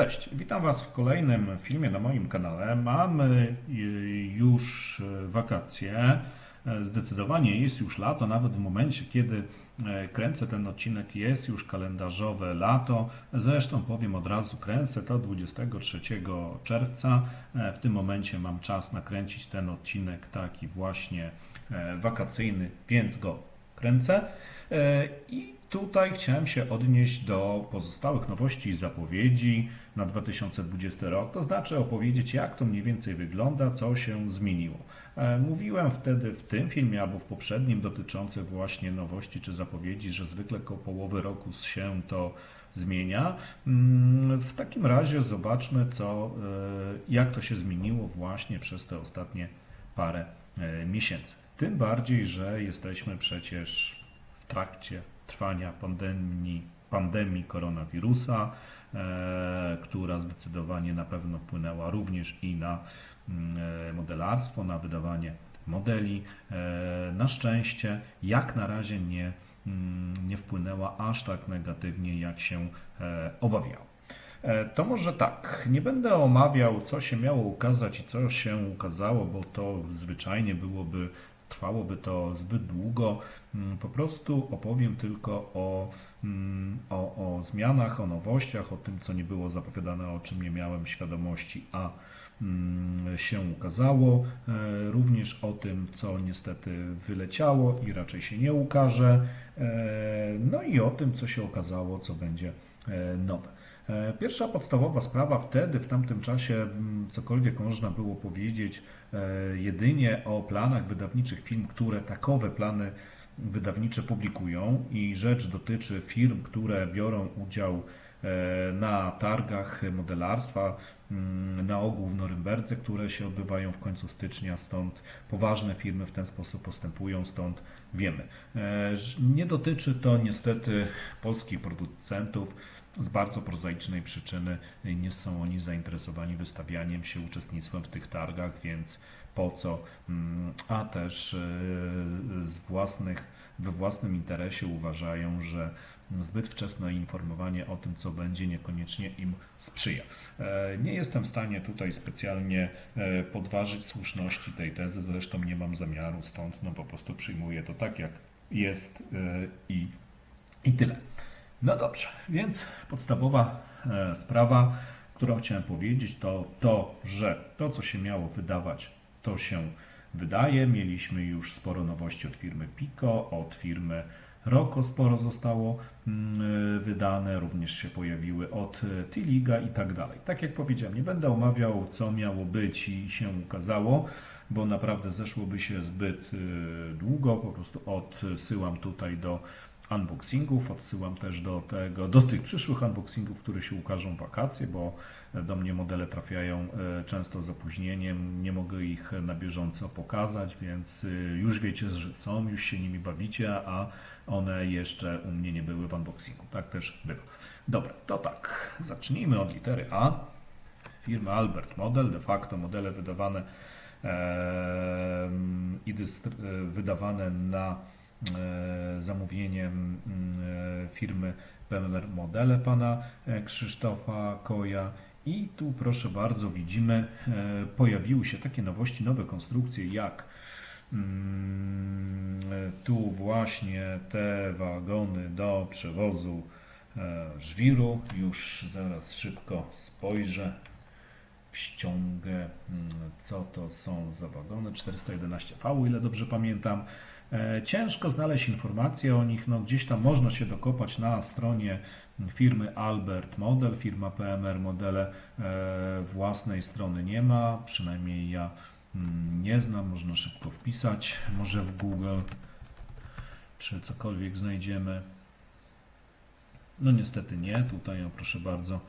Cześć, witam Was w kolejnym filmie na moim kanale. Mamy y, już y, wakacje. E, Zdecydowanie jest już lato, nawet w momencie, kiedy e, kręcę ten odcinek, jest już kalendarzowe lato. Zresztą powiem od razu, kręcę to 23 czerwca. E, W tym momencie mam czas nakręcić ten odcinek taki właśnie wakacyjny, więc go kręcę. E, I tutaj chciałem się odnieść do pozostałych nowości i zapowiedzi na 2020 rok, to znaczy opowiedzieć, jak to mniej więcej wygląda, co się zmieniło. E, Mówiłem wtedy w tym filmie albo w poprzednim dotyczącym właśnie nowości czy zapowiedzi, że zwykle koło połowy roku się to zmienia. Mm, W takim razie zobaczmy, co, e, jak to się zmieniło właśnie przez te ostatnie parę miesięcy. Tym bardziej, że jesteśmy przecież w trakcie trwania pandemii, pandemii koronawirusa, e, która zdecydowanie na pewno wpłynęła również i na mm, e, modelarstwo, na wydawanie modeli. E, na szczęście, jak na razie nie, mm, nie wpłynęła aż tak negatywnie, jak się e. E, To może tak, nie będę omawiał, co się miało ukazać i co się ukazało, bo to zwyczajnie byłoby, trwałoby to zbyt długo. Mm, Po prostu opowiem tylko o, mm, o, o zmianach, o nowościach, o tym, co nie było zapowiadane, o czym nie miałem świadomości, a mm, się ukazało. E, Również o tym, co niestety wyleciało i raczej się nie ukaże. E, No i o tym, co się okazało, co będzie e, nowe. E, Pierwsza podstawowa sprawa wtedy, w tamtym czasie, mm, cokolwiek można było powiedzieć, e, jedynie o planach wydawniczych firm, które takowe plany wydawnicze publikują i rzecz dotyczy firm, które biorą udział e, na targach modelarstwa, mm, na ogół w Norymberdze, które się odbywają w końcu stycznia, stąd poważne firmy w ten sposób postępują, stąd wiemy. Nie dotyczy to niestety polskich producentów, z bardzo prozaicznej przyczyny nie są oni zainteresowani wystawianiem się, uczestnictwem w tych targach, więc po co? Mm, A też e, z własnych, we własnym interesie uważają, że zbyt wczesne informowanie o tym, co będzie, niekoniecznie im sprzyja. E, Nie jestem w stanie tutaj specjalnie e, podważyć słuszności tej tezy, zresztą nie mam zamiaru, stąd no po prostu przyjmuję to tak, jak jest i, i tyle. No dobrze, więc podstawowa e, sprawa, którą chciałem powiedzieć, to to, że to, co się miało wydawać, to się wydaje. Mieliśmy już sporo nowości od firmy Pico, od firmy Rocco sporo zostało mm, e, wydane, również się pojawiły od e, Tiliga i tak dalej. Tak jak powiedziałem, nie będę omawiał, co miało być i się ukazało, bo naprawdę zeszłoby się zbyt długo. Po prostu odsyłam tutaj do unboxingów. Odsyłam też do tego, do tych przyszłych unboxingów, które się ukażą w wakacje, bo do mnie modele trafiają e, często z opóźnieniem. Nie mogę ich na bieżąco pokazać, więc e, już wiecie, że są, już się nimi bawicie, a one jeszcze u mnie nie były w unboxingu. Tak też bywa. Dobra, to tak. Zacznijmy od litery A. Firma Albert Model, de facto modele wydawane i dystry- e, wydawane na e, zamówieniem mm, e, firmy PMR Modele pana e, Krzysztofa Koja. I tu proszę bardzo widzimy, e, pojawiły się takie nowości, nowe konstrukcje jak mm, e, tu właśnie te wagony do przewozu e, żwiru. Już zaraz szybko spojrzę ściągę, mm, co to są za wagony. 411V, o ile dobrze pamiętam. E, Ciężko znaleźć informacje o nich, no gdzieś tam można się dokopać na stronie firmy Albert Model, firma PMR Modele e, własnej strony nie ma, przynajmniej ja mm, nie znam, można szybko wpisać, może w Google, czy cokolwiek znajdziemy. No niestety nie, tutaj o, proszę bardzo,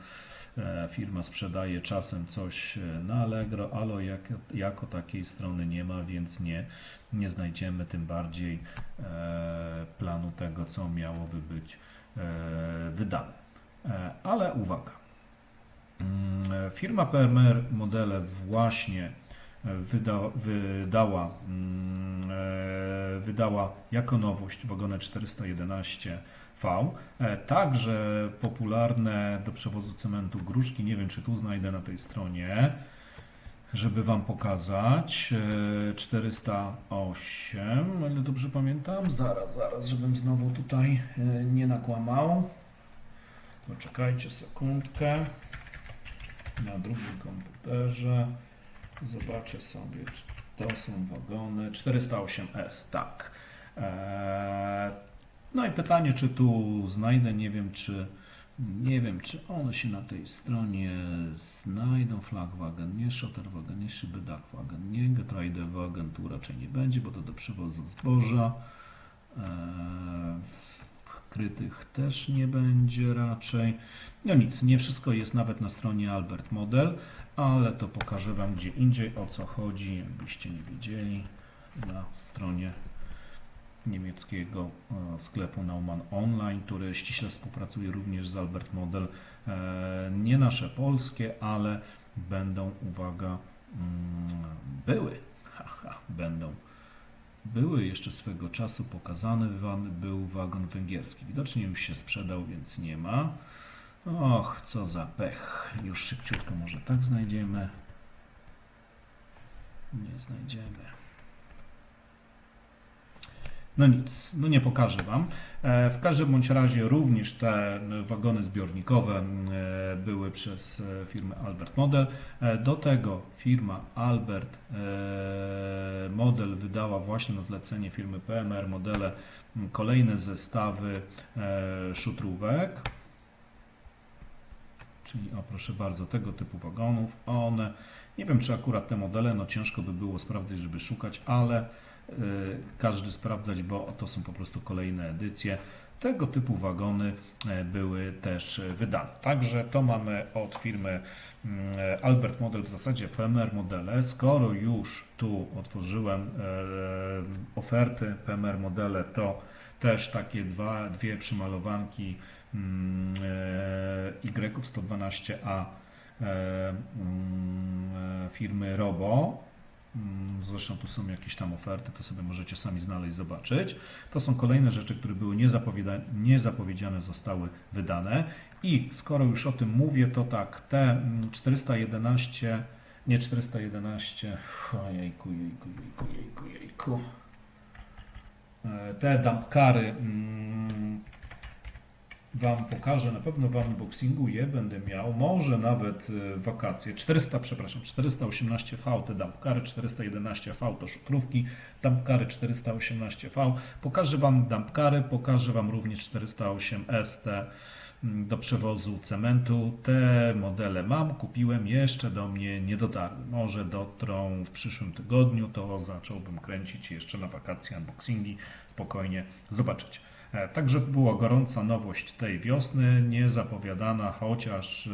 firma sprzedaje czasem coś e, na Allegro, ale jak, jako takiej strony nie ma, więc nie, nie znajdziemy tym bardziej e, planu tego, co miałoby być e, wydane. E, ale uwaga, Mm, e, firma PMR Modele właśnie e, wyda, wydała, mm, e, wydała jako nowość wagony 411V. E, Także popularne do przewozu cementu gruszki. Nie wiem, czy tu znajdę na tej stronie, żeby Wam pokazać. E, 408, o ile dobrze pamiętam. Zaraz, zaraz, żebym znowu tutaj e, nie nakłamał. Poczekajcie sekundkę. Na drugim komputerze zobaczę sobie, czy to są wagony 408S, tak. Eee, no i pytanie, czy tu znajdę, nie wiem, czy nie wiem, czy one się na tej stronie znajdą. Flagwagen, nie Schotterwagen, nie Schybydachwagen, nie Getreidewagen, tu raczej nie będzie, bo to do przewozu zboża. Eee, krytych też nie będzie raczej. No nic, nie wszystko jest nawet na stronie Albert Model, ale to pokażę Wam gdzie indziej o co chodzi, jakbyście nie wiedzieli. Na stronie niemieckiego e, sklepu Naumann Online, który ściśle współpracuje również z Albert Model. E, Nie nasze polskie, ale będą, uwaga, mm, były, haha, będą były jeszcze swego czasu pokazane, był wagon węgierski. Widocznie już się sprzedał, więc nie ma. Och, co za pech. Już szybciutko może tak znajdziemy. Nie znajdziemy. No nic, no nie pokażę Wam. E, W każdym bądź razie również te wagony zbiornikowe e, były przez e, firmę Albert Model. Do tego firma Albert Model wydała właśnie na zlecenie firmy PMR Modele kolejne zestawy szutrówek. Czyli, o proszę bardzo, tego typu wagonów. One, nie wiem czy akurat te modele, no ciężko by było sprawdzać, żeby szukać, ale każdy sprawdzać, bo to są po prostu kolejne edycje. Tego typu wagony e, były też e, wydane. Także to mamy od firmy mm, e, Albert Model, w zasadzie PMR modele. Skoro już tu otworzyłem e, oferty PMR modele, to też takie dwa, dwie przymalowanki mm, e, Y112A e, mm, e, firmy Robo. Mm, Zresztą tu są jakieś tam oferty, to sobie możecie sami znaleźć, zobaczyć. To są kolejne rzeczy, które były niezapowiedziane, zostały wydane. I skoro już o tym mówię, to tak, te mm, 411, nie 411, ojejku, jejku, jejku, jejku, jejku. E, Te dumpkary mm, Wam pokażę, na pewno w unboxingu je będę miał, może nawet e, wakacje. 400, przepraszam, 418V te dumpkary, 411V to szutrówki, dumpkary 418V. Pokażę Wam dumpkary, pokażę Wam również 408S te mm, do przewozu cementu. Te modele mam, kupiłem, jeszcze do mnie nie dotarły. Może dotrą w przyszłym tygodniu, to zacząłbym kręcić jeszcze na wakacje unboxingi, spokojnie zobaczyć. E, Także była gorąca nowość tej wiosny, niezapowiadana, chociaż e,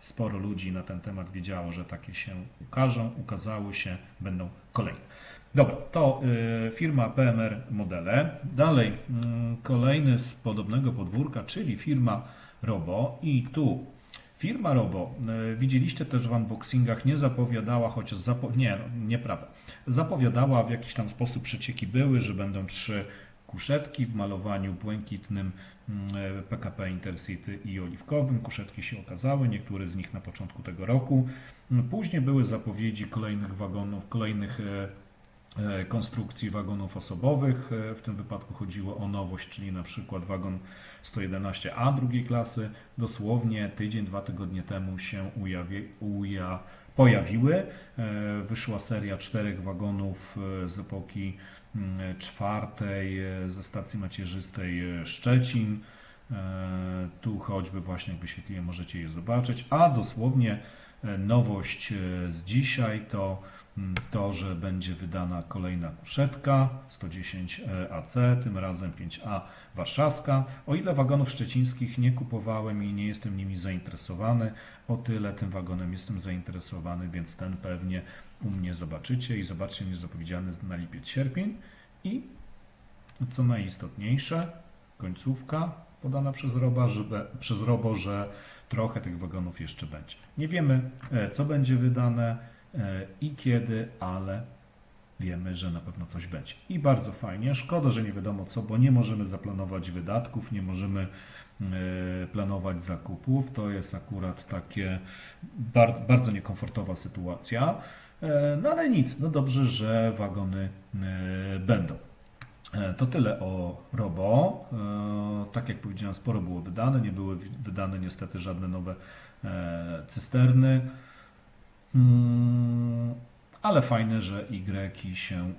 sporo ludzi na ten temat wiedziało, że takie się ukażą, ukazały się, będą kolejne. Dobra, to y, firma PMR Modele. Dalej, mm, kolejny z podobnego podwórka, czyli firma Robo. I tu firma Robo, widzieliście też w unboxingach, nie zapowiadała, chociaż zapo nie, no, nieprawda. Zapowiadała w jakiś tam sposób przecieki były, że będą trzy kuszetki w malowaniu błękitnym mm, e, PKP Intercity i oliwkowym. Kuszetki się okazały, niektóre z nich na początku tego roku. Mm, Później były zapowiedzi kolejnych wagonów, kolejnych e, e, konstrukcji wagonów osobowych. W tym wypadku chodziło o nowość, czyli na przykład wagon 111A drugiej klasy. Dosłownie tydzień, dwa tygodnie temu się ujawi, uja, pojawiły. Wyszła seria czterech wagonów z epoki czwartej e, ze stacji macierzystej e, Szczecin. E, Tu choćby właśnie jak wyświetliłem, możecie je zobaczyć. A dosłownie nowość z dzisiaj to to, że będzie wydana kolejna kuszetka 110 AC, tym razem 5A warszawska. O ile wagonów szczecińskich nie kupowałem i nie jestem nimi zainteresowany, o tyle tym wagonem jestem zainteresowany, więc ten pewnie u mnie zobaczycie i zobaczcie niezapowiedziany na lipiec, sierpień. I co najistotniejsze, końcówka podana przez Roba, że, przez Robo, że trochę tych wagonów jeszcze będzie. Nie wiemy, e, co będzie wydane, e, i kiedy, ale wiemy, że na pewno coś będzie. I bardzo fajnie. Szkoda, że nie wiadomo co, bo nie możemy zaplanować wydatków, nie możemy e, planować zakupów. To jest akurat takie bar, bardzo niekomfortowa sytuacja. E, No ale nic, no dobrze, że wagony e, będą. To tyle o Robo. Tak jak powiedziałem, sporo było wydane. Nie były wydane niestety żadne nowe cysterny. Ale fajne, że Y się e,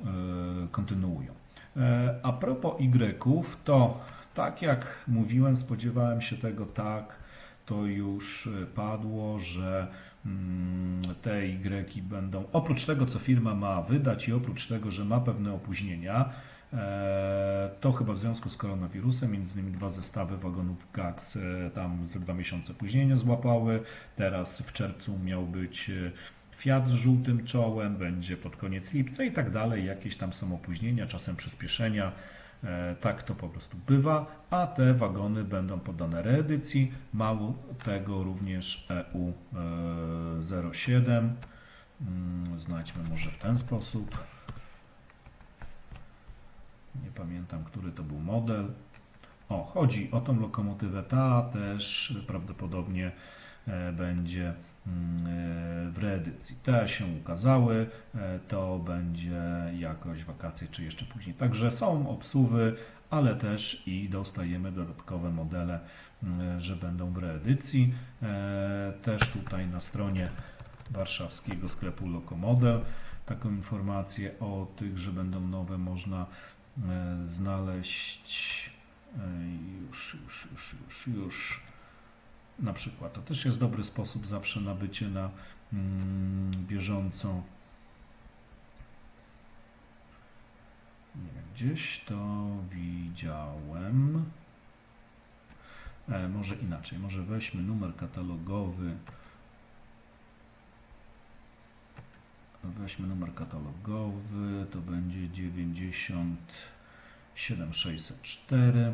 kontynuują. E, A propos Y-ów, to tak jak mówiłem, spodziewałem się tego tak, to już e, padło, że mm, te Y będą, oprócz tego, co firma ma wydać i oprócz tego, że ma pewne opóźnienia, e, to chyba w związku z koronawirusem, między innymi dwa zestawy wagonów GAX e, tam ze dwa miesiące opóźnienia złapały. Teraz w czerwcu miał być Fiat z żółtym czołem, będzie pod koniec lipca i tak dalej. Jakieś tam są opóźnienia, czasem przyspieszenia. E, Tak to po prostu bywa, a te wagony będą poddane reedycji. Mało tego również E EU e, 07. Mm, Znajdźmy może w ten sposób. Nie pamiętam, który to był model. O, chodzi o tą lokomotywę. Ta też prawdopodobnie e, będzie w reedycji. Te się ukazały, e, to będzie jakoś wakacje czy jeszcze później. Także są obsuwy, ale też i dostajemy dodatkowe modele, że będą w reedycji. E, Też tutaj na stronie warszawskiego sklepu Lokomodel taką informację o tych, że będą nowe można e, znaleźć już, już, już, już, już na przykład. To też jest dobry sposób zawsze na bycie na mm, bieżąco. Gdzieś to widziałem. E, może inaczej, może weźmy numer katalogowy. Weźmy numer katalogowy, to będzie 97604.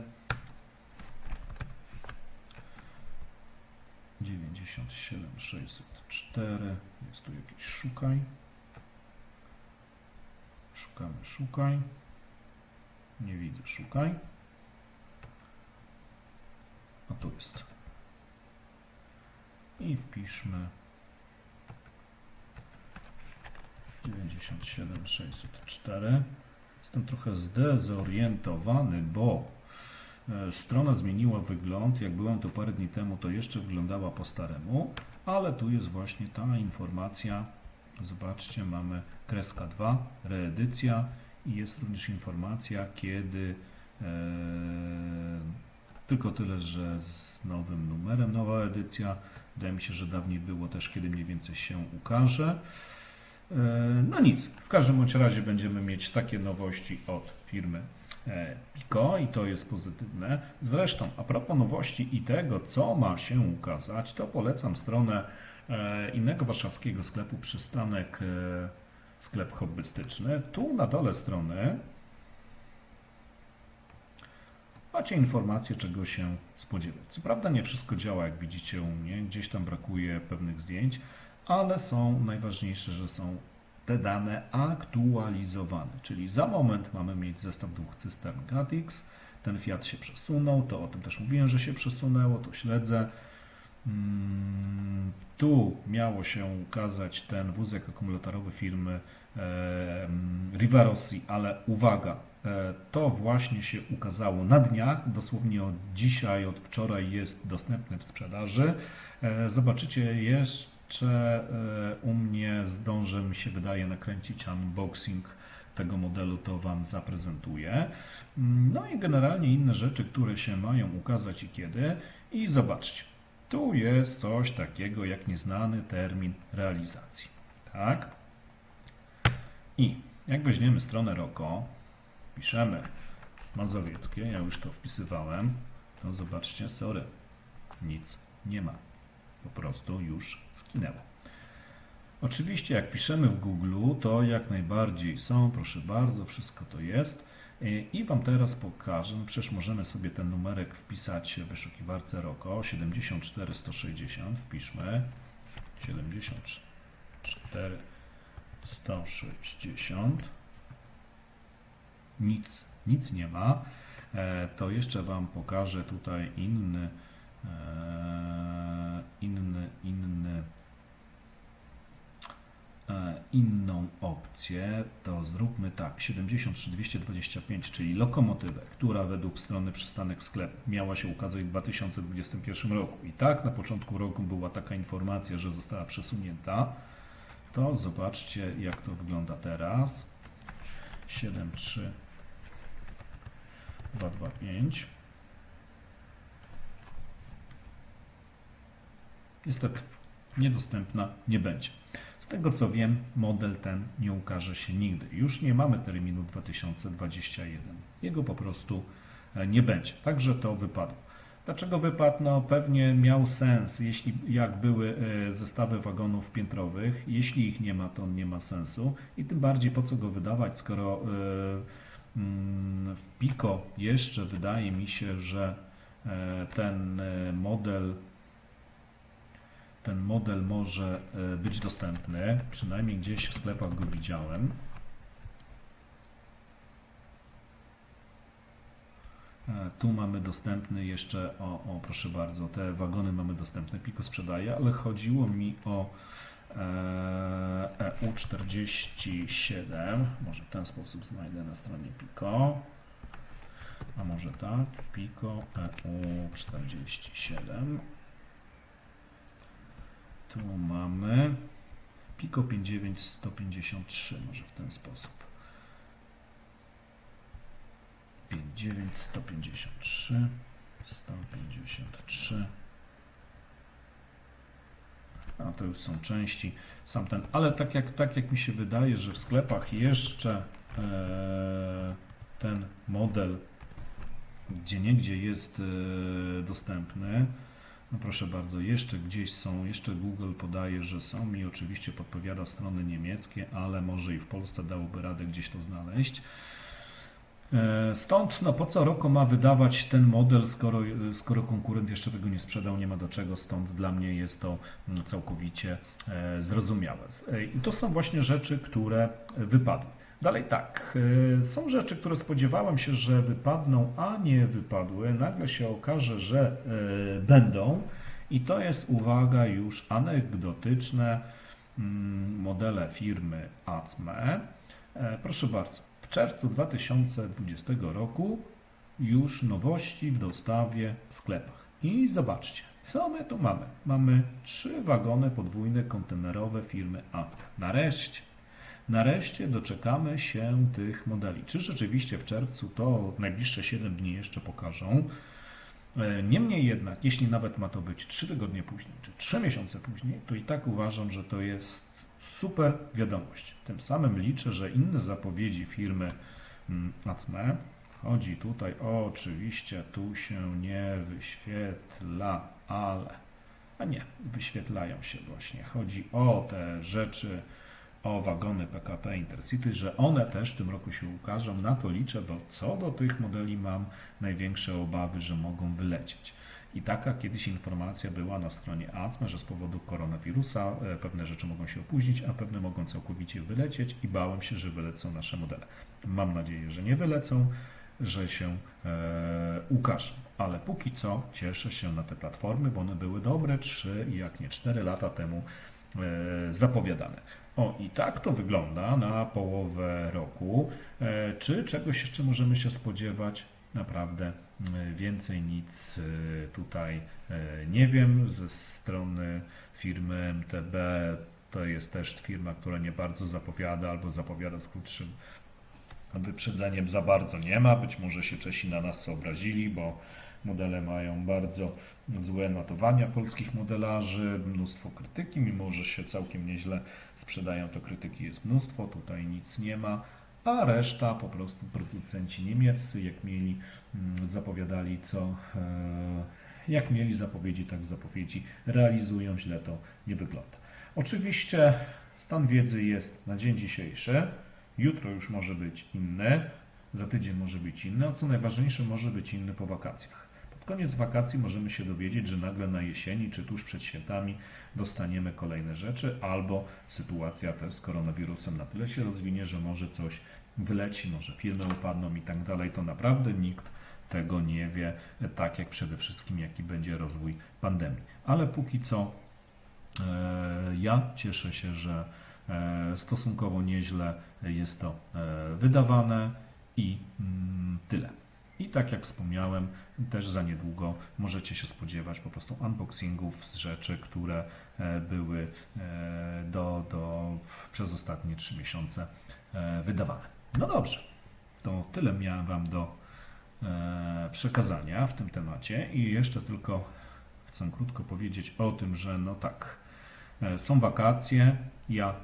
97604. Jest tu jakiś szukaj. Szukamy, szukaj. Nie widzę, szukaj. A tu jest. I wpiszmy 97604. Jestem trochę zdezorientowany, bo strona zmieniła wygląd. Jak byłem tu parę dni temu, to jeszcze wyglądała po staremu, ale tu jest właśnie ta informacja. Zobaczcie, mamy kreska 2, reedycja i jest również informacja, kiedy e, tylko tyle, że z nowym numerem, nowa edycja. Wydaje mi się, że dawniej było też, kiedy mniej więcej się ukaże. E, No nic, w każdym bądź razie będziemy mieć takie nowości od firmy e, Pico i to jest pozytywne. Zresztą, a propos nowości i tego, co ma się ukazać, to polecam stronę e, innego warszawskiego sklepu Przystanek, e, sklep hobbystyczny. Tu na dole strony macie informację, czego się spodziewać. Co prawda nie wszystko działa, jak widzicie u mnie, gdzieś tam brakuje pewnych zdjęć, ale są najważniejsze, że są te dane aktualizowane. Czyli za moment mamy mieć zestaw dwóch cystern Gatix. Ten Fiat się przesunął, to o tym też mówiłem, że się przesunęło, to śledzę. Mm, Tu miało się ukazać ten wózek akumulatorowy firmy e, mm, Rivarossi, ale uwaga, e, to właśnie się ukazało na dniach, dosłownie od dzisiaj, od wczoraj jest dostępny w sprzedaży. E, Zobaczycie jeszcze e, u mnie zdążę, mi się wydaje, nakręcić unboxing tego modelu, to Wam zaprezentuję. Mm, No i generalnie inne rzeczy, które się mają ukazać i kiedy. I zobaczcie, tu jest coś takiego jak nieznany termin realizacji. Tak? I jak weźmiemy stronę ROKO, piszemy mazowieckie, ja już to wpisywałem, to zobaczcie, sorry, nic nie ma. Po prostu już skinęło. Oczywiście, jak piszemy w Google, to jak najbardziej są, proszę bardzo, wszystko to jest. I- I Wam teraz pokażę, no przecież możemy sobie ten numerek wpisać w wyszukiwarce ROKO 74160, wpiszmy 74 160. Nic, nic nie ma. E, to jeszcze Wam pokażę tutaj inny, e, inny, inny, e, inną opcję. To zróbmy tak, 73225, czyli lokomotywę, która według strony przystanek sklep miała się ukazać w 2021 roku. I tak na początku roku była taka informacja, że została przesunięta. To zobaczcie, jak to wygląda teraz. 73 225. Niestety, niedostępna nie będzie. Z tego co wiem, model ten nie ukaże się nigdy. Już nie mamy terminu 2021. Jego po prostu e, nie będzie. Także to wypadło. Dlaczego wypadł? No pewnie miał sens, jeśli jak były e, zestawy wagonów piętrowych. Jeśli ich nie ma, to on nie ma sensu. I tym bardziej po co go wydawać, skoro e, mm, w Pico jeszcze wydaje mi się, że ten model ten model może e, być dostępny, przynajmniej gdzieś w sklepach go widziałem. E, Tu mamy dostępny jeszcze, o, o proszę bardzo, te wagony mamy dostępne, Pico sprzedaje, ale chodziło mi o e, EU47, może w ten sposób znajdę na stronie Pico, a może tak, Pico E EU47. Tu mamy Pico 59153, może w ten sposób. 59153, 153. A to już są części, sam ten, ale tak jak, tak jak mi się wydaje, że w sklepach jeszcze e, ten model gdzie niegdzie jest e, dostępny. No proszę bardzo, jeszcze gdzieś są, jeszcze Google podaje, że są mi oczywiście podpowiada strony niemieckie, ale może i w Polsce dałoby radę gdzieś to znaleźć. E, Stąd, no po co Roko ma wydawać ten model, skoro, skoro konkurent jeszcze tego nie sprzedał, nie ma do czego, stąd dla mnie jest to mm, całkowicie e, zrozumiałe. E, I to są właśnie rzeczy, które wypadły. Dalej tak, e, są rzeczy, które spodziewałem się, że wypadną, a nie wypadły. Nagle się okaże, że e, będą. I to jest, uwaga, już anegdotyczne mm, modele firmy Atme. E, Proszę bardzo, w czerwcu 2020 roku już nowości w dostawie w sklepach. I zobaczcie, co my tu mamy? Mamy trzy wagony podwójne kontenerowe firmy Atme. Nareszcie. Nareszcie doczekamy się tych modeli. Czy rzeczywiście w czerwcu to najbliższe 7 dni jeszcze pokażą? E, Niemniej jednak, jeśli nawet ma to być 3 tygodnie później, czy 3 miesiące później, to i tak uważam, że to jest super wiadomość. Tym samym liczę, że inne zapowiedzi firmy mm, Acme, chodzi tutaj o, oczywiście, tu się nie wyświetla, ale, a nie, wyświetlają się właśnie. Chodzi o te rzeczy, o wagony PKP Intercity, że one też w tym roku się ukażą. Na to liczę, bo co do tych modeli mam największe obawy, że mogą wylecieć. I taka kiedyś informacja była na stronie ACME, że z powodu koronawirusa e, pewne rzeczy mogą się opóźnić, a pewne mogą całkowicie wylecieć i bałem się, że wylecą nasze modele. Mam nadzieję, że nie wylecą, że się e, ukażą. Ale póki co cieszę się na te platformy, bo one były dobre 3, jak nie 4 lata temu e, zapowiadane. O, i tak to wygląda na połowę roku. E, Czy czegoś jeszcze możemy się spodziewać? Naprawdę e, więcej nic e, tutaj e, nie wiem. Ze strony firmy MTB to jest też firma, która nie bardzo zapowiada albo zapowiada z krótszym wyprzedzeniem za bardzo nie ma. Być może się Czesi na nas obrazili, bo modele mają bardzo złe notowania polskich modelarzy, mnóstwo krytyki, mimo że się całkiem nieźle sprzedają, to krytyki jest mnóstwo, tutaj nic nie ma, a reszta po prostu producenci niemieccy, jak mieli, mm, zapowiadali co, e, jak mieli zapowiedzi, tak zapowiedzi realizują, źle to nie wygląda. Oczywiście stan wiedzy jest na dzień dzisiejszy, jutro już może być inny, za tydzień może być inny, a co najważniejsze może być inny po wakacjach. Koniec wakacji możemy się dowiedzieć, że nagle na jesieni czy tuż przed świętami dostaniemy kolejne rzeczy, albo sytuacja też z koronawirusem na tyle się rozwinie, że może coś wyleci, może firmy upadną i tak dalej. To naprawdę nikt tego nie wie, tak jak przede wszystkim jaki będzie rozwój pandemii. Ale póki co e, ja cieszę się, że e, stosunkowo nieźle jest to e, wydawane i mm, tyle. I tak jak wspomniałem, też za niedługo możecie się spodziewać po prostu unboxingów z rzeczy, które e, były e, do, do, przez ostatnie 3 miesiące e, wydawane. No dobrze, to tyle miałem Wam do przekazania w tym temacie i jeszcze tylko chcę krótko powiedzieć o tym, że no tak, są wakacje, ja e,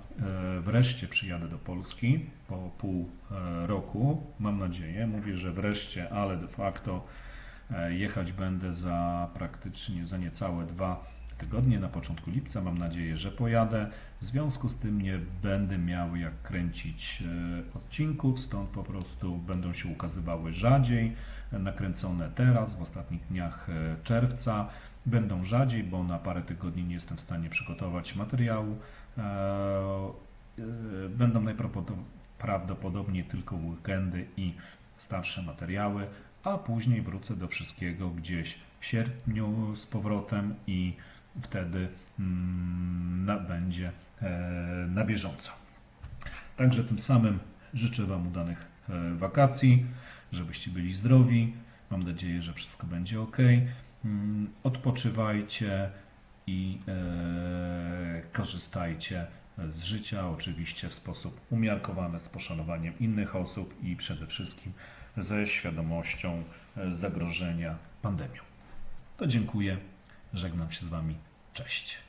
wreszcie przyjadę do Polski po pół e, roku, mam nadzieję, mówię, że wreszcie, ale de facto e, jechać będę za praktycznie za niecałe dwa tygodnie na początku lipca. Mam nadzieję, że pojadę. W związku z tym nie będę miał jak kręcić e, odcinków, stąd po prostu będą się ukazywały rzadziej, e, nakręcone teraz, w ostatnich dniach e, czerwca. Będą rzadziej, bo na parę tygodni nie jestem w stanie przygotować materiału. E, e, Będą najprawdopodobniej tylko weekendy i starsze materiały, a później wrócę do wszystkiego gdzieś w sierpniu z powrotem i wtedy mm, będzie e, na bieżąco. Także tym samym życzę Wam udanych wakacji, żebyście byli zdrowi. Mam nadzieję, że wszystko będzie ok. Mm, Odpoczywajcie i e, korzystajcie z życia, oczywiście w sposób umiarkowany, z poszanowaniem innych osób i przede wszystkim ze świadomością e, zagrożenia pandemią. To dziękuję, żegnam się z Wami. Cześć.